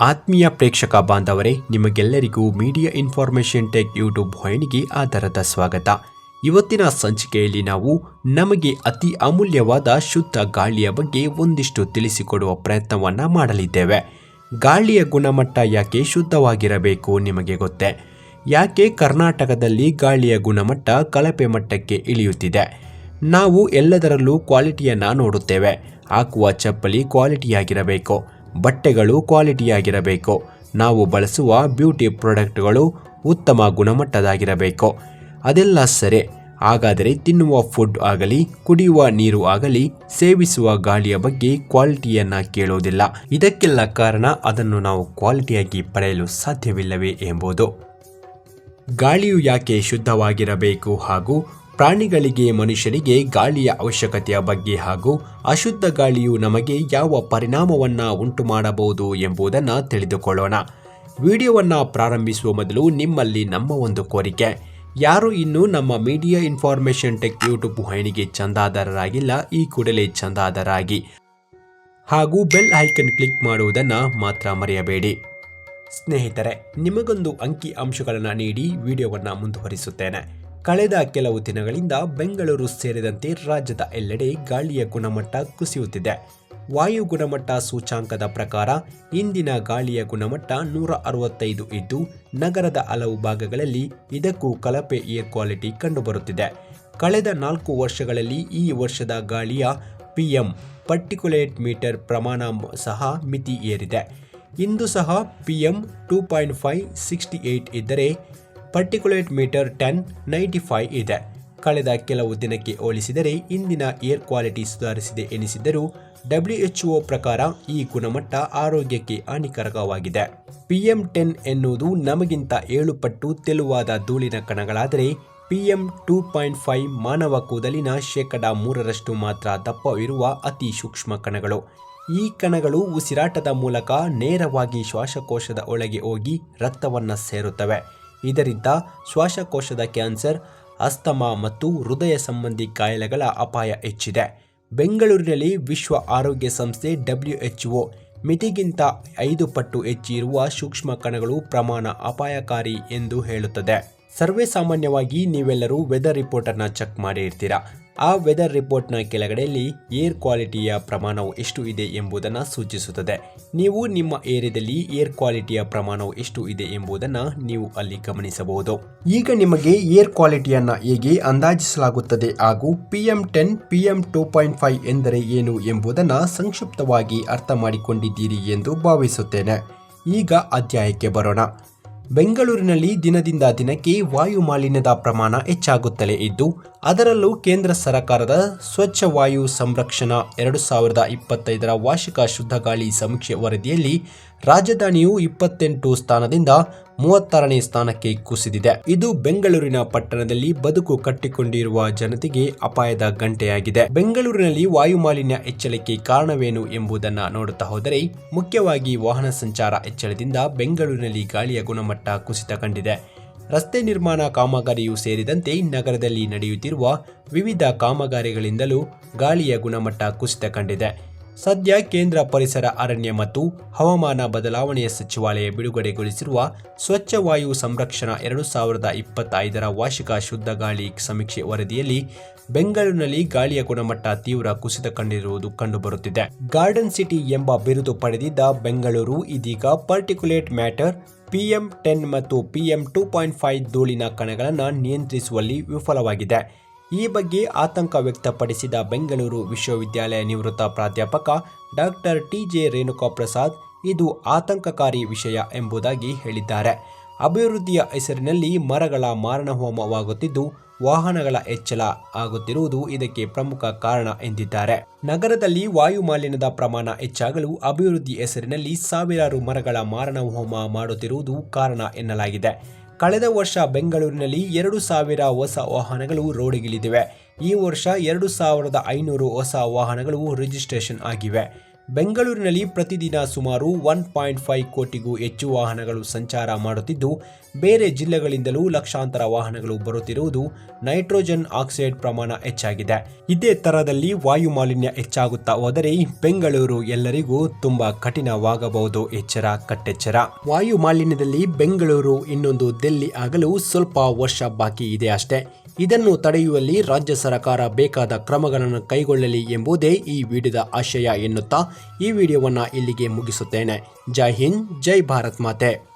ಆತ್ಮೀಯ ಪ್ರೇಕ್ಷಕ ಬಾಂಧವರೇ, ನಿಮಗೆಲ್ಲರಿಗೂ ಮೀಡಿಯಾ ಇನ್ಫಾರ್ಮೇಷನ್ ಟೆಕ್ ಯೂಟ್ಯೂಬ್ ವಾಹಿನಿಗೆ ಆಧಾರದ ಸ್ವಾಗತ. ಇವತ್ತಿನ ಸಂಚಿಕೆಯಲ್ಲಿ ನಾವು ನಮಗೆ ಅತಿ ಅಮೂಲ್ಯವಾದ ಶುದ್ಧ ಗಾಳಿಯ ಬಗ್ಗೆ ಒಂದಿಷ್ಟು ತಿಳಿಸಿಕೊಡುವ ಪ್ರಯತ್ನವನ್ನ ಮಾಡಲಿದ್ದೇವೆ. ಗಾಳಿಯ ಗುಣಮಟ್ಟ ಯಾಕೆ ಶುದ್ಧವಾಗಿರಬೇಕು ನಿಮಗೆ ಗೊತ್ತೇ? ಯಾಕೆ ಕರ್ನಾಟಕದಲ್ಲಿ ಗಾಳಿಯ ಗುಣಮಟ್ಟ ಕಳಪೆ ಮಟ್ಟಕ್ಕೆ ಇಳಿಯುತ್ತಿದೆ? ನಾವು ಎಲ್ಲದರಲ್ಲೂ ಕ್ವಾಲಿಟಿಯನ್ನು ನೋಡುತ್ತೇವೆ. ಹಾಕುವ ಚಪ್ಪಲಿ ಕ್ವಾಲಿಟಿಯಾಗಿರಬೇಕು ಬಟ್ಟೆಗಳು ಕ್ವಾಲಿಟಿಯಾಗಿರಬೇಕು. ನಾವು ಬಳಸುವ ಬ್ಯೂಟಿ ಪ್ರಾಡಕ್ಟ್ಗಳು ಉತ್ತಮ ಗುಣಮಟ್ಟದಾಗಿರಬೇಕು ಅದೆಲ್ಲ ಸರಿ, ಹಾಗಾದರೆ ತಿನ್ನುವ ಫುಡ್ ಆಗಲಿ, ಕುಡಿಯುವ ನೀರು ಆಗಲಿ, ಸೇವಿಸುವ ಗಾಳಿಯ ಬಗ್ಗೆ ಕ್ವಾಲಿಟಿಯನ್ನ ಕೇಳೋದಿಲ್ಲ. ಇದಕ್ಕೆಲ್ಲ ಕಾರಣ ಅದನ್ನು ನಾವು ಕ್ವಾಲಿಟಿಯಾಗಿ ಪಡೆಯಲು ಸಾಧ್ಯವಿಲ್ಲವೇ ಎಂಬುದು. ಗಾಳಿಯು ಯಾಕೆ ಶುದ್ಧವಾಗಿರಬೇಕು ಹಾಗೂ ಪ್ರಾಣಿಗಳಿಗೆ, ಮನುಷ್ಯರಿಗೆ ಗಾಳಿಯ ಅವಶ್ಯಕತೆಯ ಬಗ್ಗೆ ಹಾಗೂ ಅಶುದ್ಧ ಗಾಳಿಯು ನಮಗೆ ಯಾವ ಪರಿಣಾಮವನ್ನ ಉಂಟು ಮಾಡಬಹುದು ಎಂಬುದನ್ನು ತಿಳಿದುಕೊಳ್ಳೋಣ. ವಿಡಿಯೋವನ್ನು ಪ್ರಾರಂಭಿಸುವ ಮೊದಲು ನಿಮ್ಮಲ್ಲಿ ನಮ್ಮ ಒಂದು ಕೋರಿಕೆ. ಯಾರು ಇನ್ನೂ ನಮ್ಮ ಮೀಡಿಯಾ ಇನ್ಫಾರ್ಮೇಷನ್ ಟೆಕ್ ಯೂಟ್ಯೂಬ್ ವಾಹಿನಿಗೆ ಚಂದಾದಾರರಾಗಿಲ್ಲ, ಈ ಕೂಡಲೇ ಚಂದಾದಾರರಾಗಿ ಹಾಗೂ ಬೆಲ್ ಐಕನ್ ಕ್ಲಿಕ್ ಮಾಡುವುದನ್ನು ಮಾತ್ರ ಮರೆಯಬೇಡಿ. ಸ್ನೇಹಿತರೆ, ನಿಮಗೊಂದು ಅಂಕಿ ಅಂಶಗಳನ್ನು ನೀಡಿ ವಿಡಿಯೋವನ್ನು ಮುಂದುವರಿಸುತ್ತೇನೆ. ಕಳೆದ ಕೆಲವು ದಿನಗಳಿಂದ ಬೆಂಗಳೂರು ಸೇರಿದಂತೆ ರಾಜ್ಯದ ಎಲ್ಲೆಡೆ ಗಾಳಿಯ ಗುಣಮಟ್ಟ ಕುಸಿಯುತ್ತಿದೆ. ವಾಯು ಗುಣಮಟ್ಟ ಸೂಚಾಂಕದ ಪ್ರಕಾರ ಇಂದಿನ ಗಾಳಿಯ ಗುಣಮಟ್ಟ ನೂರ ಅರವತ್ತೈದು ಇದ್ದು, ನಗರದ ಹಲವು ಭಾಗಗಳಲ್ಲಿ ಇದಕ್ಕೂ ಕಳಪೆ ಏರ್ ಕ್ವಾಲಿಟಿ ಕಂಡುಬರುತ್ತಿದೆ. ಕಳೆದ ನಾಲ್ಕು ವರ್ಷಗಳಲ್ಲಿ ಈ ವರ್ಷದ ಗಾಳಿಯ ಪಿಎಂ ಪರ್ಟಿಕ್ಯುಲೇಟ್ ಮೀಟರ್ ಪ್ರಮಾಣ ಸಹ ಮಿತಿ ಏರಿದೆ ಇಂದು ಸಹ PM two point five sixty eight ಇದ್ದರೆ particulate meter ten ninety five ಇದೆ. ಕಳೆದ ಕೆಲವು ದಿನಕ್ಕೆ ಹೋಲಿಸಿದರೆ ಇಂದಿನ ಏರ್ ಕ್ವಾಲಿಟಿ ಸುಧಾರಿಸಿದೆ ಎನಿಸಿದ್ದರೂ ಡಬ್ಲ್ಯುಎಚ್ಒ ಪ್ರಕಾರ ಈ ಗುಣಮಟ್ಟ ಆರೋಗ್ಯಕ್ಕೆ ಹಾನಿಕಾರಕವಾಗಿದೆ. ಪಿಎಂ ಟೆನ್ ಎನ್ನುವುದು ನಮಗಿಂತ ಏಳು ಪಟ್ಟು ತೆಳುವಾದ ಧೂಳಿನ ಕಣಗಳಾದರೆ ಪಿಎಂ ಟೂ ಪಾಯಿಂಟ್ ಫೈವ್ ಮಾನವ ಕೂದಲಿನ ಶೇಕಡ ಮೂರರಷ್ಟು ಮಾತ್ರ ದಪ್ಪವಿರುವ ಅತಿ ಸೂಕ್ಷ್ಮ ಕಣಗಳು. ಈ ಕಣಗಳು ಉಸಿರಾಟದ ಮೂಲಕ ನೇರವಾಗಿ ಶ್ವಾಸಕೋಶದ ಒಳಗೆ ಹೋಗಿ ರಕ್ತವನ್ನು ಸೇರುತ್ತವೆ. ಇದರಿಂದ ಶ್ವಾಸಕೋಶದ ಕ್ಯಾನ್ಸರ್, ಅಸ್ತಮಾ ಮತ್ತು ಹೃದಯ ಸಂಬಂಧಿ ಕಾಯಿಲೆಗಳ ಅಪಾಯ ಹೆಚ್ಚಿದೆ. ಬೆಂಗಳೂರಿನಲ್ಲಿ ವಿಶ್ವ ಆರೋಗ್ಯ ಸಂಸ್ಥೆ ಡಬ್ಲ್ಯುಎಚ್ಒ ಮಿತಿಗಿಂತ ಐದು ಪಟ್ಟು ಹೆಚ್ಚಿರುವ ಸೂಕ್ಷ್ಮ ಕಣಗಳು ಪ್ರಮಾಣ ಅಪಾಯಕಾರಿ ಎಂದು ಹೇಳುತ್ತದೆ. ಸರ್ವೇ ಸಾಮಾನ್ಯವಾಗಿ ನೀವೆಲ್ಲರೂ ವೆದರ್ ರಿಪೋರ್ಟನ್ನು ಚೆಕ್ ಮಾಡಿ ಇರ್ತೀರಾ ಆ ವೆದರ್ ರಿಪೋರ್ಟ್ನ ಕೆಳಗಡೆಯಲ್ಲಿ ಏರ್ ಕ್ವಾಲಿಟಿಯ ಪ್ರಮಾಣವು ಎಷ್ಟು ಇದೆ ಎಂಬುದನ್ನು ಸೂಚಿಸುತ್ತದೆ. ನೀವು ನಿಮ್ಮ ಏರಿಯಾದಲ್ಲಿ ಏರ್ ಕ್ವಾಲಿಟಿಯ ಪ್ರಮಾಣವು ಎಷ್ಟು ಇದೆ ಎಂಬುದನ್ನು ನೀವು ಅಲ್ಲಿ ಗಮನಿಸಬಹುದು. ಈಗ ನಿಮಗೆ ಏರ್ ಕ್ವಾಲಿಟಿಯನ್ನು ಹೇಗೆ ಅಂದಾಜಿಸಲಾಗುತ್ತದೆ ಹಾಗೂ P M ten P M two point five ಎಂದರೆ ಏನು ಎಂಬುದನ್ನು ಸಂಕ್ಷಿಪ್ತವಾಗಿ ಅರ್ಥ ಮಾಡಿಕೊಂಡಿದ್ದೀರಿ ಎಂದು ಭಾವಿಸುತ್ತೇನೆ. ಈಗ ಅಧ್ಯಾಯಕ್ಕೆ ಬರೋಣ. ಬೆಂಗಳೂರಿನಲ್ಲಿ ದಿನದಿಂದ ದಿನಕ್ಕೆ ವಾಯು ಮಾಲಿನ್ಯದ ಪ್ರಮಾಣ ಹೆಚ್ಚಾಗುತ್ತಲೇ ಇದ್ದು, ಅದರಲ್ಲೂ ಕೇಂದ್ರ ಸರ್ಕಾರದ ಸ್ವಚ್ಛ ವಾಯು ಸಂರಕ್ಷಣಾ ಎರಡು ಸಾವಿರದ ಇಪ್ಪತ್ತೈದರ ವಾರ್ಷಿಕ ಶುದ್ಧ ಗಾಳಿ ಸಮೀಕ್ಷೆ ವರದಿಯಲ್ಲಿ ರಾಜಧಾನಿಯು ಇಪ್ಪತ್ತೆಂಟು ಸ್ಥಾನದಿಂದ ಮೂವತ್ತಾರನೇ ಸ್ಥಾನಕ್ಕೆ ಕುಸಿದಿದೆ. ಇದು ಬೆಂಗಳೂರಿನ ಪಟ್ಟಣದಲ್ಲಿ ಬದುಕು ಕಟ್ಟಿಕೊಂಡಿರುವ ಜನತೆಗೆ ಅಪಾಯದ ಗಂಟೆಯಾಗಿದೆ. ಬೆಂಗಳೂರಿನಲ್ಲಿ ವಾಯುಮಾಲಿನ್ಯ ಹೆಚ್ಚಳಕ್ಕೆ ಕಾರಣವೇನು ಎಂಬುದನ್ನು ನೋಡುತ್ತಾ ಹೋದರೆ, ಮುಖ್ಯವಾಗಿ ವಾಹನ ಸಂಚಾರ ಹೆಚ್ಚಳದಿಂದ ಬೆಂಗಳೂರಿನಲ್ಲಿ ಗಾಳಿಯ ಗುಣಮಟ್ಟ ಕುಸಿತ ಕಂಡಿದೆ. ರಸ್ತೆ ನಿರ್ಮಾಣ ಕಾಮಗಾರಿಯೂ ಸೇರಿದಂತೆ ನಗರದಲ್ಲಿ ನಡೆಯುತ್ತಿರುವ ವಿವಿಧ ಕಾಮಗಾರಿಗಳಿಂದಲೂ ಗಾಳಿಯ ಗುಣಮಟ್ಟ ಕುಸಿತ ಕಂಡಿದೆ. ಸದ್ಯ ಕೇಂದ್ರ ಪರಿಸರ, ಅರಣ್ಯ ಮತ್ತು ಹವಾಮಾನ ಬದಲಾವಣೆಯ ಸಚಿವಾಲಯ ಬಿಡುಗಡೆಗೊಳಿಸಿರುವ ಸ್ವಚ್ಛ ವಾಯು ಸಂರಕ್ಷಣಾ ಎರಡು ಸಾವಿರದ ಇಪ್ಪತ್ತೈದರ ವಾರ್ಷಿಕ ಶುದ್ಧ ಗಾಳಿ ಸಮೀಕ್ಷೆ ವರದಿಯಲ್ಲಿ ಬೆಂಗಳೂರಿನಲ್ಲಿ ಗಾಳಿಯ ಗುಣಮಟ್ಟ ತೀವ್ರ ಕುಸಿತ ಕಂಡಿರುವುದು ಕಂಡುಬರುತ್ತಿದೆ. ಗಾರ್ಡನ್ ಸಿಟಿ ಎಂಬ ಬಿರುದು ಪಡೆದಿದ್ದ ಬೆಂಗಳೂರು ಇದೀಗ ಪರ್ಟಿಕ್ಯುಲೇಟ್ ಮ್ಯಾಟರ್ ಪಿಎಂ ಟೆನ್ ಮತ್ತು ಪಿಎಂ ಟೂ ಪಾಯಿಂಟ್ ಫೈವ್ ಧೂಳಿನ ಕಣಗಳನ್ನು ನಿಯಂತ್ರಿಸುವಲ್ಲಿ ವಿಫಲವಾಗಿದೆ. ಈ ಬಗ್ಗೆ ಆತಂಕ ವ್ಯಕ್ತಪಡಿಸಿದ ಬೆಂಗಳೂರು ವಿಶ್ವವಿದ್ಯಾಲಯ ನಿವೃತ್ತ ಪ್ರಾಧ್ಯಾಪಕ doctor T J Renuka Prasad ಇದು ಆತಂಕಕಾರಿ ವಿಷಯ ಎಂಬುದಾಗಿ ಹೇಳಿದ್ದಾರೆ. ಅಭಿವೃದ್ಧಿಯ ಹೆಸರಿನಲ್ಲಿ ಮರಗಳ ಮಾರಣಹೋಮವಾಗುತ್ತಿದ್ದು, ವಾಹನಗಳ ಹೆಚ್ಚಳ ಆಗುತ್ತಿರುವುದು ಇದಕ್ಕೆ ಪ್ರಮುಖ ಕಾರಣ ಎಂದಿದ್ದಾರೆ. ನಗರದಲ್ಲಿ ವಾಯು ಮಾಲಿನ್ಯದ ಪ್ರಮಾಣ ಹೆಚ್ಚಾಗಲು ಅಭಿವೃದ್ಧಿ ಹೆಸರಿನಲ್ಲಿ ಸಾವಿರಾರು ಮರಗಳ ಮಾರಣಹೋಮ ಮಾಡುತ್ತಿರುವುದು ಕಾರಣ ಎನ್ನಲಾಗಿದೆ. ಕಳೆದ ವರ್ಷ ಬೆಂಗಳೂರಿನಲ್ಲಿ ಎರಡು ಸಾವಿರ ಹೊಸ ವಾಹನಗಳು ರೋಡಿಗಿಳಿದಿವೆ. ಈ ವರ್ಷ ಎರಡು ಸಾವಿರದ ಐನೂರು ಹೊಸ ವಾಹನಗಳು ರಿಜಿಸ್ಟ್ರೇಷನ್ ಆಗಿವೆ. ಬೆಂಗಳೂರಿನಲ್ಲಿ ಪ್ರತಿದಿನ ಸುಮಾರು ಒನ್ ಪಾಯಿಂಟ್ ಫೈವ್ ಕೋಟಿಗೂ ಹೆಚ್ಚು ವಾಹನಗಳು ಸಂಚಾರ ಮಾಡುತ್ತಿದ್ದು, ಬೇರೆ ಜಿಲ್ಲೆಗಳಿಂದಲೂ ಲಕ್ಷಾಂತರ ವಾಹನಗಳು ಬರುತ್ತಿರುವುದು ನೈಟ್ರೋಜನ್ ಆಕ್ಸೈಡ್ ಪ್ರಮಾಣ ಹೆಚ್ಚಾಗಿದೆ. ಇದೇ ತರದಲ್ಲಿ ವಾಯು ಮಾಲಿನ್ಯ ಹೆಚ್ಚಾಗುತ್ತಾ ಹೋದರೆ ಬೆಂಗಳೂರು ಎಲ್ಲರಿಗೂ ತುಂಬಾ ಕಠಿಣವಾಗಬಹುದು. ಎಚ್ಚರ, ಕಟ್ಟೆಚ್ಚರ. ವಾಯು ಮಾಲಿನ್ಯದಲ್ಲಿ ಬೆಂಗಳೂರು ಇನ್ನೊಂದು ದೆಲ್ಲಿ ಆಗಲು ಸ್ವಲ್ಪ ವರ್ಷ ಬಾಕಿ ಇದೆ ಅಷ್ಟೇ. ಇದನ್ನು ತಡೆಯುವಲ್ಲಿ ರಾಜ್ಯ ಸರ್ಕಾರ ಬೇಕಾದ ಕ್ರಮಗಳನ್ನು ಕೈಗೊಳ್ಳಲಿ ಎಂಬುದೇ ಈ ವಿಡಿಯೋದ ಆಶಯ ಎನ್ನುತ್ತಾ ಈ ವಿಡಿಯೋವನ್ನು ಇಲ್ಲಿಗೆ ಮುಗಿಸುತ್ತೇನೆ. ಜೈ ಹಿಂದ್, ಜೈ ಭಾರತ್ ಮಾತೆ.